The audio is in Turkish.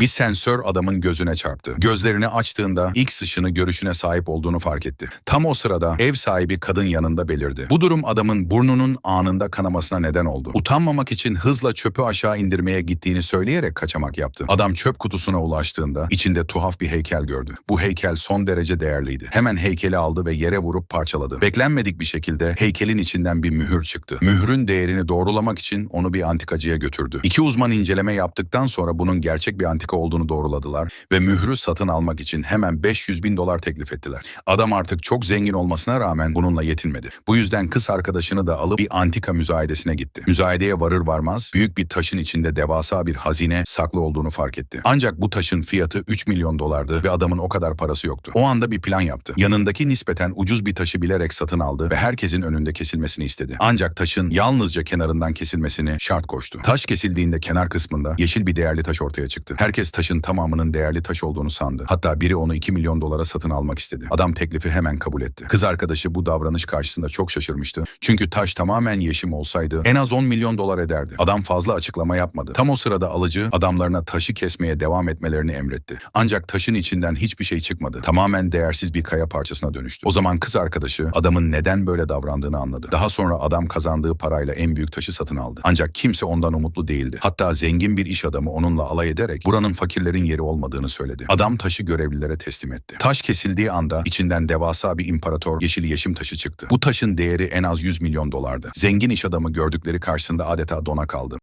Bir sensör adamın gözüne çarptı. Gözlerini açtığında X ışını görüşüne sahip olduğunu fark etti. Tam o sırada ev sahibi kadın yanında belirdi. Bu durum adamın burnunun anında kanamasına neden oldu. Utanmamak için hızla çöpü aşağı indirmeye gittiğini söyleyerek kaçamak yaptı. Adam çöp kutusuna ulaştığında içinde tuhaf bir heykel gördü. Bu heykel son derece değerliydi. Hemen heykeli aldı ve yere vurup parçaladı. Beklenmedik bir şekilde heykelin içinden bir mühür çıktı. Mührün değerini doğrulamak için onu bir antikacıya götürdü. İki uzman inceleme yaptıktan sonra bunun gerçek bir antika olduğunu doğruladılar ve mührü satın almak için hemen 500 bin dolar teklif ettiler. Adam artık çok zengin olmasına rağmen bununla yetinmedi. Bu yüzden kız arkadaşını da alıp bir antika müzayedesine gitti. Müzayedeye varır varmaz büyük bir taşın içinde devasa bir hazine saklı olduğunu fark etti. Ancak bu taşın fiyatı 3 milyon dolardı ve adamın o kadar parası yoktu. O anda bir plan yaptı. Yanındaki nispeten ucuz bir taşı bilerek satın aldı ve herkesin önünde kesilmesini istedi. Ancak taşın yalnızca kenarından kesilmesini şart koştu. Taş kesildiğinde kenar kısmında yeşil bir değerli taş ortaya çıktı. Herkes taşın tamamının değerli taş olduğunu sandı. Hatta biri onu 2 milyon dolara satın almak istedi. Adam teklifi hemen kabul etti. Kız arkadaşı bu davranış karşısında çok şaşırmıştı. Çünkü taş tamamen yeşim olsaydı en az 10 milyon dolar ederdi. Adam fazla açıklama yapmadı. Tam o sırada alıcı adamlarına taşı kesmeye devam etmelerini emretti. Ancak taşın içinden hiçbir şey çıkmadı. Tamamen değersiz bir kaya parçasına dönüştü. O zaman kız arkadaşı adamın neden böyle davrandığını anladı. Daha sonra adam kazandığı parayla en büyük taşı satın aldı. Ancak kimse ondan umutlu değildi. Hatta zengin bir iş adamı onunla alay ederek buranın fakirlerin yeri olmadığını söyledi. Adam taşı görevlilere teslim etti. Taş kesildiği anda içinden devasa bir imparator yeşil yeşim taşı çıktı. Bu taşın değeri en az 100 milyon dolardı. Zengin iş adamı gördükleri karşısında adeta dona kaldı.